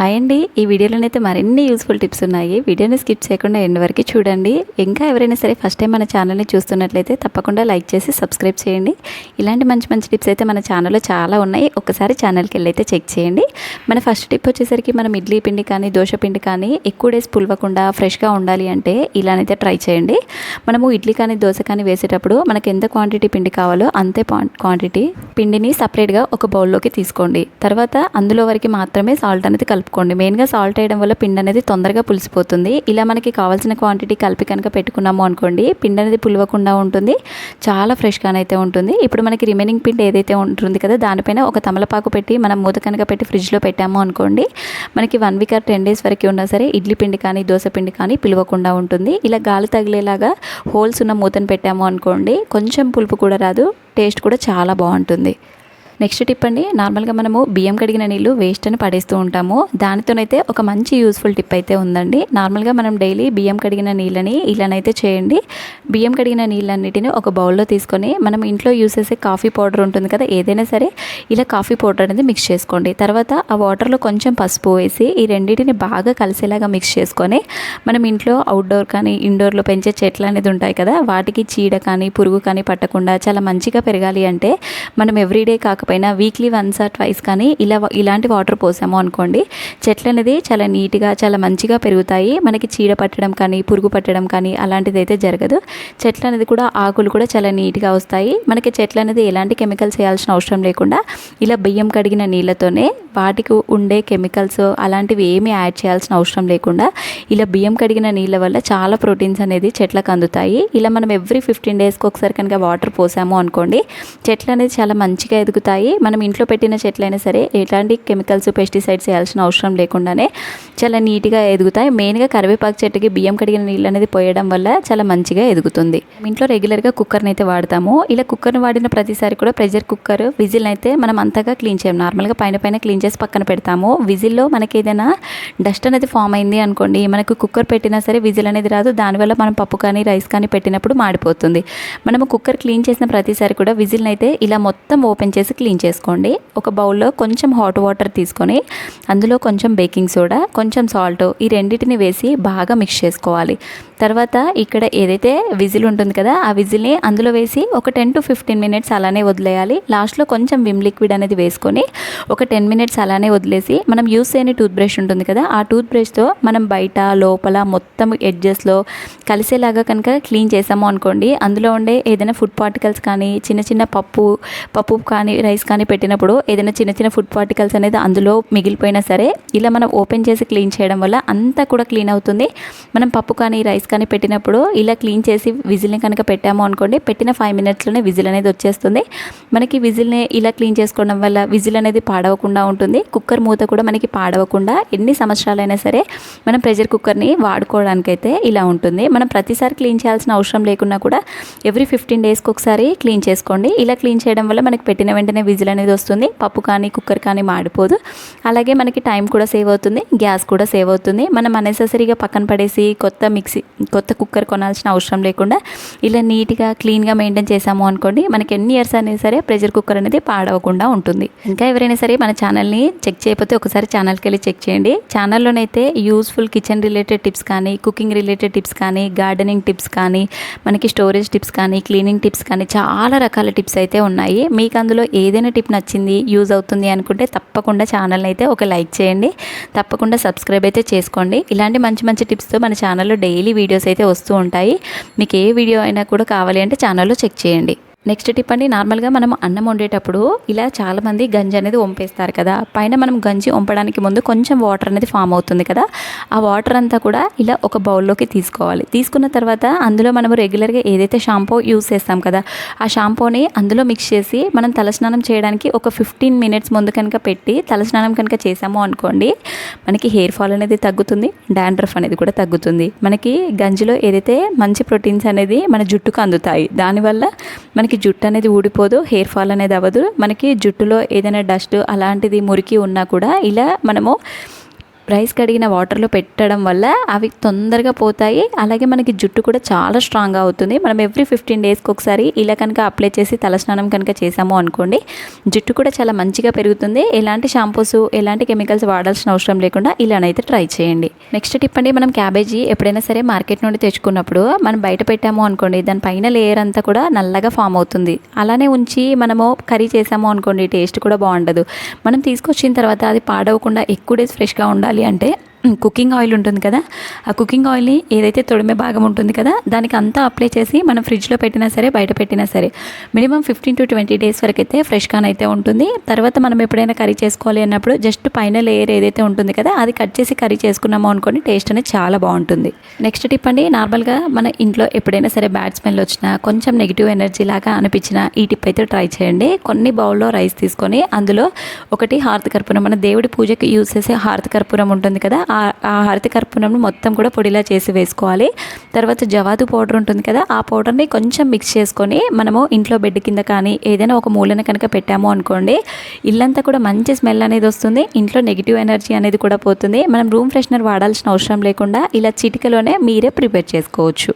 Hi అండి. ఈ వీడియోలోనైతే మరిన్ని యూస్ఫుల్ టిప్స్ ఉన్నాయి. వీడియోని స్కిప్ చేయకుండా ఎండ్ వరకు చూడండి. ఇంకా ఎవరైనా సరే ఫస్ట్ టైం మన ఛానల్ని చూస్తున్నట్లయితే తప్పకుండా లైక్ చేసి సబ్స్క్రైబ్ చేయండి. ఇలాంటి మంచి మంచి టిప్స్ అయితే మన ఛానల్లో చాలా ఉన్నాయి. ఒకసారి ఛానల్కి వెళ్ళైతే చెక్ చేయండి. మన ఫస్ట్ టిప్ వచ్చేసరికి మనం ఇడ్లీ పిండి కానీ దోశ పిండి కానీ ఎక్కువ డేస్ పులవకుండా ఫ్రెష్గా ఉండాలి అంటే ఇలానైతే ట్రై చేయండి. మనము ఇడ్లీ కానీ దోశ కానీ వేసేటప్పుడు మనకు ఎంత క్వాంటిటీ పిండి కావాలో అంతే క్వాంటిటీ పిండిని సపరేట్గా ఒక బౌల్లోకి తీసుకోండి. తర్వాత అందులో వరకు మాత్రమే సాల్ట్ అనేది కలుపుకోండి మెయిన్గా సాల్ట్ వేయడం వల్ల పిండి అనేది తొందరగా పులిసిపోతుంది. ఇలా మనకి కావాల్సిన క్వాంటిటీ కలిపి కనుక పెట్టుకున్నాము అనుకోండి పిండి అనేది పులవకుండా ఉంటుంది. చాలా ఫ్రెష్గానైతే ఉంటుంది. ఇప్పుడు మనకి రిమైనింగ్ పిండి ఏదైతే ఉంటుంది కదా దానిపైన ఒక తమలపాకు పెట్టి మనం మూత కనుక పెట్టి ఫ్రిడ్జ్లో పెట్టాము అనుకోండి మనకి one week or ten days వరకు ఉన్నా సరే ఇడ్లీ పిండి కానీ దోశ పిండి కానీ పిలవకుండా ఉంటుంది. ఇలా గాలి తగిలేలాగా హోల్స్ ఉన్న మూతను పెట్టాము అనుకోండి కొంచెం పులుపు కూడా రాదు టేస్ట్ కూడా చాలా బాగుంటుంది. నెక్స్ట్ టిప్ అండి నార్మల్గా మనము బియ్యం కడిగిన నీళ్ళు వేస్ట్ అని పడేస్తూ ఉంటాము. దానితోనైతే ఒక మంచి యూస్ఫుల్ టిప్ అయితే ఉందండి. నార్మల్గా మనం డైలీ బియ్యం కడిగిన నీళ్ళని ఇలానైతే చేయండి. బియ్యం కడిగిన నీళ్ళన్నిటిని ఒక బౌల్లో తీసుకొని మనం ఇంట్లో యూస్ చేసే కాఫీ పౌడర్ ఉంటుంది కదా ఏదైనా సరే ఇలా కాఫీ పౌడర్ అనేది మిక్స్ చేసుకోండి. తర్వాత ఆ వాటర్లో కొంచెం పసుపు వేసి ఈ రెండింటిని బాగా కలిసేలాగా మిక్స్ చేసుకొని మనం ఇంట్లో అవుట్డోర్ కానీ ఇండోర్లో పెంచే చెట్లు అనేది ఉంటాయి కదా వాటికి చీడ కానీ పురుగు కానీ పట్టకుండా చాలా మంచిగా పెరగాలి అంటే మనం ఎవ్రీడే కాకపోతే కాకపోయినా వీక్లీ వన్స్ ఆర్ ట్వైస్ కానీ ఇలా ఇలాంటి వాటర్ పోసాము అనుకోండి చెట్లు అనేది చాలా నీట్గా చాలా మంచిగా పెరుగుతాయి. మనకి చీడ పట్టడం కానీ పురుగు పట్టడం కానీ అలాంటిది అయితే జరగదు. చెట్లు అనేది కూడా ఆకులు కూడా చాలా నీట్గా వస్తాయి. మనకి చెట్లు అనేది ఎలాంటి కెమికల్స్ వేయాల్సిన అవసరం లేకుండా ఇలా బియ్యం కడిగిన నీళ్ళతోనే వాటికి ఉండే కెమికల్స్ అలాంటివి ఏమీ యాడ్ చేయాల్సిన అవసరం లేకుండా ఇలా బియ్యం కడిగిన నీళ్ళ వల్ల చాలా ప్రోటీన్స్ అనేది చెట్లకు అందుతాయి. ఇలా మనం ఎవ్రీ ఫిఫ్టీన్ డేస్కి ఒకసారి కనుక వాటర్ పోసాము అనుకోండి చెట్లు అనేది చాలా మంచిగా ఎదుగుతాయి. ఉంటాయి. మనం ఇంట్లో పెట్టిన చెట్లైనా సరే ఎలాంటి కెమికల్స్ పెస్టిసైడ్స్ వేయాల్సిన అవసరం లేకుండానే చాలా నీట్గా ఎదుగుతాయి. మెయిన్గా కరివేపాకు చెట్టుకి బియ్యం కడిగిన నీళ్ళు అనేది పోయడం వల్ల చాలా మంచిగా ఎదుగుతుంది. ఇంట్లో రెగ్యులర్గా కుక్కర్ని అయితే వాడతాము. ఇలా కుక్కర్ని వాడిన ప్రతిసారి కూడా ప్రెషర్ కుక్కర్ విజిల్ అయితే మనం అంతగా క్లీన్ చేయం. నార్మల్గా పైన పైన క్లీన్ చేసి పక్కన పెడతాము. విజిల్లో మనకి ఏదైనా డస్ట్ అనేది ఫామ్ అయింది అనుకోండి మనకు కుక్కర్ పెట్టినా సరే విజిల్ అనేది రాదు. దానివల్ల మనం పప్పు కానీ రైస్ కానీ పెట్టినప్పుడు మాడిపోతుంది. మనము కుక్కర్ క్లీన్ చేసిన ప్రతిసారి కూడా విజిల్ని అయితే ఇలా మొత్తం ఓపెన్ చేసి క్లీన్ క్లీన్ చేసుకోండి. ఒక బౌల్లో కొంచెం హాట్ వాటర్ తీసుకొని అందులో కొంచెం బేకింగ్ సోడా కొంచెం సాల్ట్ ఈ రెండింటిని వేసి బాగా మిక్స్ చేసుకోవాలి. తర్వాత ఇక్కడ ఏదైతే విజిల్ ఉంటుంది కదా ఆ విజిల్ని అందులో వేసి ఒక టెన్ టు ఫిఫ్టీన్ మినిట్స్ అలానే వదిలేయాలి. లాస్ట్లో కొంచెం విమ్ లిక్విడ్ అనేది వేసుకొని ఒక టెన్ మినిట్స్ అలానే వదిలేసి మనం యూస్ చేయని టూత్ బ్రష్ ఉంటుంది కదా ఆ టూత్ బ్రష్తో మనం బయట లోపల మొత్తం ఎడ్జెస్లో కలిసేలాగా కనుక క్లీన్ చేసాము అనుకోండి అందులో ఉండే ఏదైనా ఫుడ్ పార్టికల్స్ కానీ చిన్న చిన్న పప్పు పప్పు కానీ రైస్ కానీ పెట్టినప్పుడు ఏదైనా చిన్న చిన్న ఫుడ్ పార్టికల్స్ అనేది అందులో మిగిలిపోయినా సరే ఇలా మనం ఓపెన్ చేసి క్లీన్ చేయడం వల్ల అంతా కూడా క్లీన్ అవుతుంది. మనం పప్పు కానీ రైస్ కానీ పెట్టినప్పుడు ఇలా క్లీన్ చేసి విజిల్ని కనుక పెట్టాము అనుకోండి పెట్టిన ఫైవ్ మినిట్స్లోనే విజిల్ అనేది వచ్చేస్తుంది. మనకి విజిల్ని ఇలా క్లీన్ చేసుకోవడం వల్ల విజిల్ అనేది పాడవకుండా ఉంటుంది. కుక్కర్ మూత కూడా మనకి పాడవకుండా ఎన్ని సంవత్సరాలైనా సరే మనం ప్రెషర్ కుక్కర్ని వాడుకోవడానికైతే ఇలా ఉంటుంది. మనం ప్రతిసారి క్లీన్ చేయాల్సిన అవసరం లేకున్నా కూడా ఎవ్రీ ఫిఫ్టీన్ డేస్కి ఒకసారి క్లీన్ చేసుకోండి. ఇలా క్లీన్ చేయడం వల్ల మనకి పెట్టిన వెంటనే విజిల్ అనేది వస్తుంది. పప్పు కానీ కుక్కర్ కానీ మాడిపోదు. అలాగే మనకి టైం కూడా సేవ్ అవుతుంది. గ్యాస్ కూడా సేవ్ అవుతుంది. మనం అనెసెసరీగా పక్కన పడేసి కొత్త మిక్సీ కొత్త కుక్కర్ కొనాల్సిన అవసరం లేకుండా ఇలా నీట్గా క్లీన్గా మెయింటైన్ చేసాము అనుకోండి మనకి ఎన్ని ఇయర్స్ అనేది సరే ప్రెషర్ కుక్కర్ అనేది పాడవకుండా ఉంటుంది. ఇంకా ఎవరైనా సరే మన ఛానల్ని చెక్ చేయకపోతే ఒకసారి ఛానల్కి వెళ్ళి చెక్ చేయండి. ఛానల్లోనైతే యూస్ఫుల్ కిచెన్ రిలేటెడ్ టిప్స్ కానీ కుకింగ్ రిలేటెడ్ టిప్స్ కానీ గార్డెనింగ్ టిప్స్ కానీ మనకి స్టోరేజ్ టిప్స్ కానీ క్లీనింగ్ టిప్స్ కానీ చాలా రకాల టిప్స్ అయితే ఉన్నాయి. మీకు అందులో ఏ ఏదైనా టిప్ నచ్చింది యూజ్ అవుతుంది అనుకుంటే తప్పకుండా ఛానల్ అయితే ఒక లైక్ చేయండి. తప్పకుండా సబ్స్క్రైబ్ అయితే చేసుకోండి. ఇలాంటి మంచి మంచి టిప్స్తో మన ఛానల్లో డైలీ వీడియోస్ అయితే వస్తూ ఉంటాయి. మీకు ఏ వీడియో అయినా కూడా కావాలి అంటే ఛానల్లో చెక్ చేయండి. నెక్స్ట్ టిప్ అండి నార్మల్గా మనం అన్నం వండేటప్పుడు ఇలా చాలామంది గంజి అనేది వంపేస్తారు కదా. పైన మనం గంజి వంపడానికి ముందు కొంచెం వాటర్ అనేది ఫామ్ అవుతుంది కదా. ఆ వాటర్ అంతా కూడా ఇలా ఒక బౌల్లోకి తీసుకోవాలి. తీసుకున్న తర్వాత అందులో మనం రెగ్యులర్గా ఏదైతే షాంపూ యూస్ చేస్తాం కదా ఆ షాంపూని అందులో మిక్స్ చేసి మనం తలస్నానం చేయడానికి ఒక ఫిఫ్టీన్ మినిట్స్ ముందు కనుక పెట్టి తలస్నానం కనుక చేసాము అనుకోండి మనకి హెయిర్ ఫాల్ అనేది తగ్గుతుంది డాండ్రఫ్ అనేది కూడా తగ్గుతుంది. మనకి గంజిలో ఏదైతే మంచి ప్రోటీన్స్ అనేది మన జుట్టుకు అందుతాయి దానివల్ల మనకి మనకి జుట్టు అనేది ఊడిపోదు హెయిర్ ఫాల్ అనేది అవ్వదు. మనకి జుట్టులో ఏదైనా డస్ట్ అలాంటిది మురికి ఉన్నా కూడా ఇలా మనము రైస్ కడిగిన వాటర్లో పెట్టడం వల్ల అవి తొందరగా పోతాయి. అలాగే మనకి జుట్టు కూడా చాలా స్ట్రాంగ్గా అవుతుంది. మనం ఎవ్రీ ఫిఫ్టీన్ డేస్కి ఒకసారి ఇలా కనుక అప్లై చేసి తలస్నానం కనుక చేసాము అనుకోండి జుట్టు కూడా చాలా మంచిగా పెరుగుతుంది. ఎలాంటి షాంపూస్ ఎలాంటి కెమికల్స్ వాడాల్సిన అవసరం లేకుండా ఇలానైతే ట్రై చేయండి. నెక్స్ట్ టిప్ అండి మనం క్యాబేజీ ఎప్పుడైనా సరే మార్కెట్ నుండి తెచ్చుకున్నప్పుడు మనం బయట పెట్టాము అనుకోండి దాని పైన లేయర్ అంతా కూడా నల్లగా ఫామ్ అవుతుంది. అలానే ఉంచి మనము కర్రీ చేసాము అనుకోండి టేస్ట్ కూడా బాగుండదు. మనం తీసుకొచ్చిన తర్వాత అది పాడవకుండా ఎక్కువ డేస్ ఫ్రెష్గా ఉండాలి. అంటే కుకింగ్ ఆయిల్ ఉంటుంది కదా? ఆ కుకింగ్ ఆయిల్ని ఏదైతే తొడిమే భాగం ఉంటుంది కదా దానికి అంతా అప్లై చేసి మనం ఫ్రిడ్జ్లో పెట్టినా సరే బయట పెట్టినా సరే minimum fifteen to twenty days వరకు అయితే ఫ్రెష్గానైతే ఉంటుంది. తర్వాత మనం ఎప్పుడైనా కర్రీ చేసుకోవాలి అన్నప్పుడు జస్ట్ పైన లేయర్ ఏదైతే ఉంటుంది కదా అది కట్ చేసి కర్రీ చేసుకున్నాము అనుకోండి టేస్ట్ అనేది చాలా బాగుంటుంది. నెక్స్ట్ టిప్ అండి నార్మల్గా మన ఇంట్లో ఎప్పుడైనా సరే బ్యాడ్ స్మెల్ వచ్చినా కొంచెం నెగిటివ్ ఎనర్జీ లాగా అనిపించినా ఈ టిప్ అయితే ట్రై చేయండి. కొన్ని బౌల్లో రైస్ తీసుకొని అందులో ఒకటి హారతి కర్పూరం మన దేవుడి పూజకి యూజ్ చేసే హారతి కర్పూరం ఉంటుంది కదా ఆ ఆ హారతి మొత్తం కూడా పొడిలా చేసి వేసుకోవాలి. తర్వాత జవాదు పౌడర్ ఉంటుంది కదా ఆ పౌడర్ని కొంచెం మిక్స్ చేసుకొని మనము ఇంట్లో బెడ్ కింద కానీ ఏదైనా ఒక మూలన కనుక పెట్టాము అనుకోండి ఇల్లంతా కూడా మంచి స్మెల్ అనేది వస్తుంది ఇంట్లో నెగిటివ్ ఎనర్జీ అనేది కూడా పోతుంది. మనం రూమ్ ఫ్రెషనర్ వాడాల్సిన అవసరం లేకుండా ఇలా చిటికలోనే మీరే ప్రిపేర్ చేసుకోవచ్చు.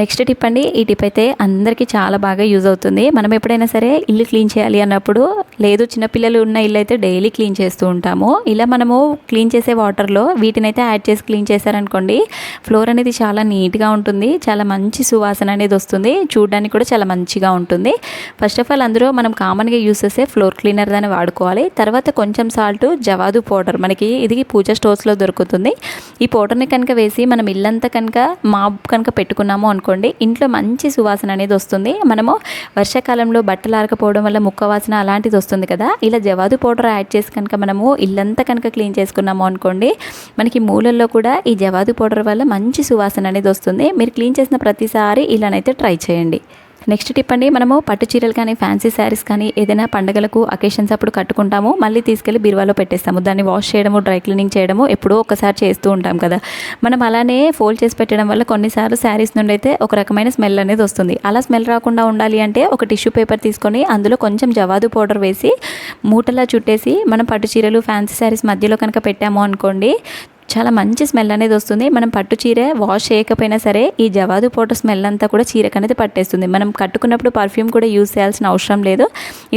నెక్స్ట్ టిప్ అండి ఈ టిప్ అయితే అందరికీ చాలా బాగా యూజ్ అవుతుంది. మనం ఎప్పుడైనా సరే ఇల్లు క్లీన్ చేయాలి అన్నప్పుడు లేదు చిన్నపిల్లలు ఉన్న ఇల్లు అయితే డైలీ క్లీన్ చేస్తూ ఉంటాము. ఇలా మనము క్లీన్ చేసే వాటర్లో వీటినైతే యాడ్ చేసి క్లీన్ చేశారనుకోండి ఫ్లోర్ అనేది చాలా నీట్గా ఉంటుంది చాలా మంచి సువాసన అనేది వస్తుంది చూడడానికి కూడా చాలా మంచిగా ఉంటుంది. ఫస్ట్ ఆఫ్ ఆల్ అందరూ మనం కామన్గా యూస్ చేసే ఫ్లోర్ క్లీనర్ దాన్ని వాడుకోవాలి. తర్వాత కొంచెం సాల్ట్ జవాదు పౌడర్ మనకి ఇది పూజ స్టోర్స్లో దొరుకుతుంది. ఈ పౌడర్ని కనుక వేసి మనం ఇల్లంతా కనుక మాప్ కనుక పెట్టుకున్నాము అనుకోండి ఇంట్లో మంచి సువాసన అనేది వస్తుంది. మనము వర్షాకాలంలో బట్టలు ఆరకపోవడం వల్ల ముక్క వాసన అలాంటిది వస్తుంది. కదా? ఇలా జవాదు పౌడర్ యాడ్ చేసి కనుక మనము ఇల్లంతా కనుక క్లీన్ చేసుకున్నాము అనుకోండి మనకి మూలల్లో కూడా ఈ జవాదు పౌడర్ వల్ల మంచి సువాసన అనేది వస్తుంది. మీరు క్లీన్ చేసిన ప్రతిసారి ఇలానైతే ట్రై చేయండి. నెక్స్ట్ టిప్ అండి మనము పట్టు చీరలు కానీ ఫ్యాన్సీ శారీస్ కానీ ఏదైనా పండగలకు అకేషన్స్ అప్పుడు కట్టుకుంటాము. మళ్ళీ తీసుకెళ్ళి బీరువాలో పెట్టేస్తాము. దాన్ని వాష్ చేయడము డ్రై క్లీనింగ్ చేయడము ఎప్పుడో ఒకసారి చేస్తూ ఉంటాం కదా. మనం అలానే ఫోల్డ్ చేసి పెట్టడం వల్ల కొన్నిసార్లు శారీస్ నుండి అయితే ఒక రకమైన స్మెల్ అనేది వస్తుంది. అలా స్మెల్ రాకుండా ఉండాలి అంటే ఒక టిష్యూ పేపర్ తీసుకొని అందులో కొంచెం జవాదు పౌడర్ వేసి మూటలా చుట్టేసి మనం పట్టు చీరలు ఫ్యాన్సీ శారీస్ మధ్యలో కనుక పెట్టాము అనుకోండి చాలా మంచి స్మెల్ అనేది వస్తుంది. మనం పట్టు చీర వాష్ చేయకపోయినా సరే ఈ జవాదు పౌడర్ స్మెల్ అంతా కూడా చీరకు అనేది పట్టేస్తుంది. మనం కట్టుకున్నప్పుడు పర్ఫ్యూమ్ కూడా యూజ్ చేయాల్సిన అవసరం లేదు.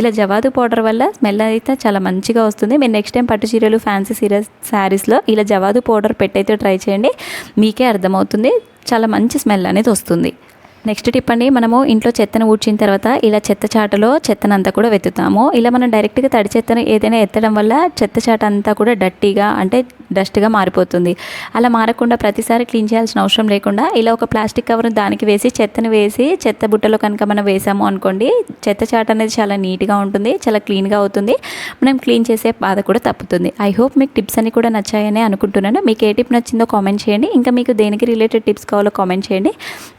ఇలా జవాదు పౌడర్ వల్ల స్మెల్ అయితే చాలా మంచిగా వస్తుంది. మీరు నెక్స్ట్ టైం పట్టు చీరలు ఫ్యాన్సీ చీర శారీస్లో ఇలా జవాదు పౌడర్ పెట్టయితే ట్రై చేయండి. మీకే అర్థమవుతుంది. చాలా మంచి స్మెల్ అనేది వస్తుంది. నెక్స్ట్ టిప్ అండి మనము ఇంట్లో చెత్తను ఊడ్చిన తర్వాత ఇలా చెత్త చాటలో చెత్తనంతా కూడా వెతుతాము ఇలా మనం డైరెక్ట్గా తడి చెత్తను ఏదైనా ఎత్తడం వల్ల చెత్త చాట అంతా కూడా డట్టీగా అంటే డస్ట్గా మారిపోతుంది. అలా మారకుండా ప్రతిసారి క్లీన్ చేయాల్సిన అవసరం లేకుండా ఇలా ఒక ప్లాస్టిక్ కవర్ దానికి వేసి చెత్తను వేసి చెత్త బుట్టలో కనుక మనం వేసాము అనుకోండి చెత్త చాట అనేది చాలా నీట్గా ఉంటుంది చాలా క్లీన్గా అవుతుంది. మనం క్లీన్ చేసే బాధ కూడా తప్పుతుంది. ఐ హోప్ మీకు టిప్స్ అన్ని కూడా నచ్చాయని అనుకుంటున్నాను. మీకు ఏ టిప్ నచ్చిందో కామెంట్ చేయండి. ఇంకా మీకు దేనికి రిలేటెడ్ టిప్స్ కావాలో కామెంట్ చేయండి.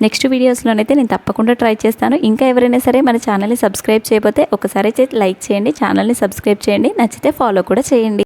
నెక్స్ట్ వీడియోస్లోనైతే నేను తప్పకుండా ట్రై చేస్తాను. ఇంకా ఎవరైనా సరే మన ఛానల్ని సబ్స్క్రైబ్ చేయకపోతే ఒకసారి అయితే లైక్ చేయండి ఛానల్ని సబ్స్క్రైబ్ చేయండి. నచ్చితే ఫాలో కూడా చేయండి.